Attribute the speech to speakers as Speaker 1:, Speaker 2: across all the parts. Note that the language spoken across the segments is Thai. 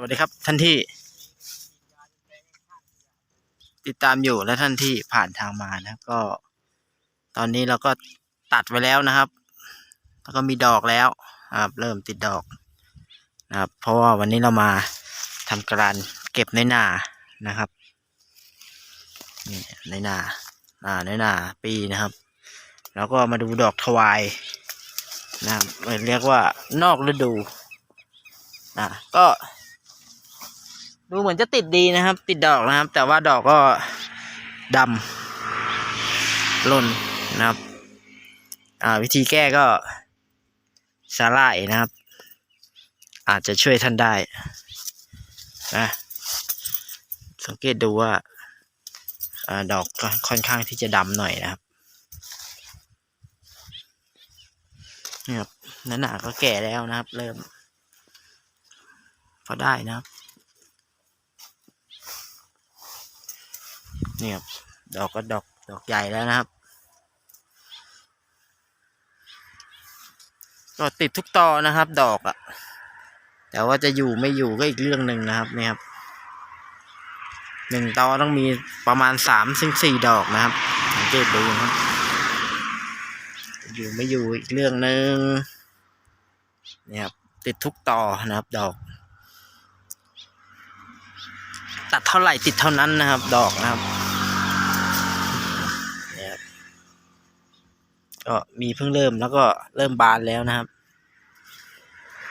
Speaker 1: สวัสดีครับท่านที่ ติดตามอยู่และท่านที่ผ่านทางมานะก็ ตอนนี้เราก็ตัดไว้แล้วนะครับ แล้วก็มีดอกแล้วครับเริ่มติดดอกนะครับ เพราะว่าวันนี้เรามาทำการเก็บในนานะครับนี่ในนาอ่าในนาปีนะครับ แล้วก็มาดูดอกทวายนะครับเรียกว่านอกฤดูอะก็ ดูเหมือนจะติดดีนะครับ ติดดอกนะครับ แต่ว่าดอกก็ดำหล่นนะครับ อ่า วิธีแก้ก็สาลายนะครับ อาจจะช่วยท่านได้นะสังเกตดูว่าอาดอกก็ค่อนข้างที่จะดำหน่อยนะครับนี่ครับนั่นหนาก็แก่แล้วนะครับ เริ่มพอได้นะครับ นี่ครับดอกก็ดอกดอกใหญ่แล้วนะครับ ก็ติดทุกตอนะครับ ดอกอะ่ะ แต่ว่าจะอยู่ไม่อยู่ก็อีกเรื่องหนึ่งนะครับเนี่ยครับหนึ่งตอต้องมีประมาณสามถึงสี่ดอกนะครับสังเกตดูนะครับ อยู่ไม่อยู่อีกเรื่องหนึ่งเนี่ยครับติดทุกตอนะครับ ดอก ตัดเท่าไหร่ติดเท่านั้นนะครับ ดอกนะครับ ก็มีเพิ่งเริ่มแล้วก็เริ่มบานแล้วนะครับ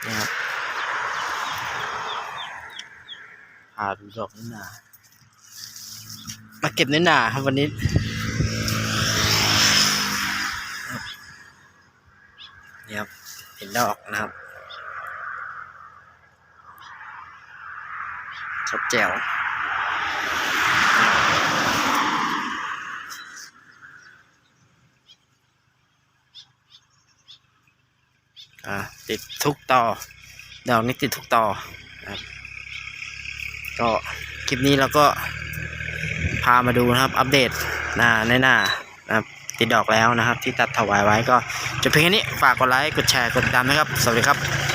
Speaker 1: นะครับพาดูดอกนี่นามาเก็บในหนาครับวันนี้นี่ครับเห็นดอกนะครับชอบแจ๋ว อ่าติดทุกต่อดอกนี้ติดทุกต่อครับก็คลิปนี้เราก็พามาดูนะครับ อัปเดตหน้าในหน้านะครับติดดอกแล้วนะครับ ที่ตัดถวายไว้ก็จบเพียงแค่นี้ฝากกดไลค์กดแชร์กดติดตามนะครับ สวัสดีครับ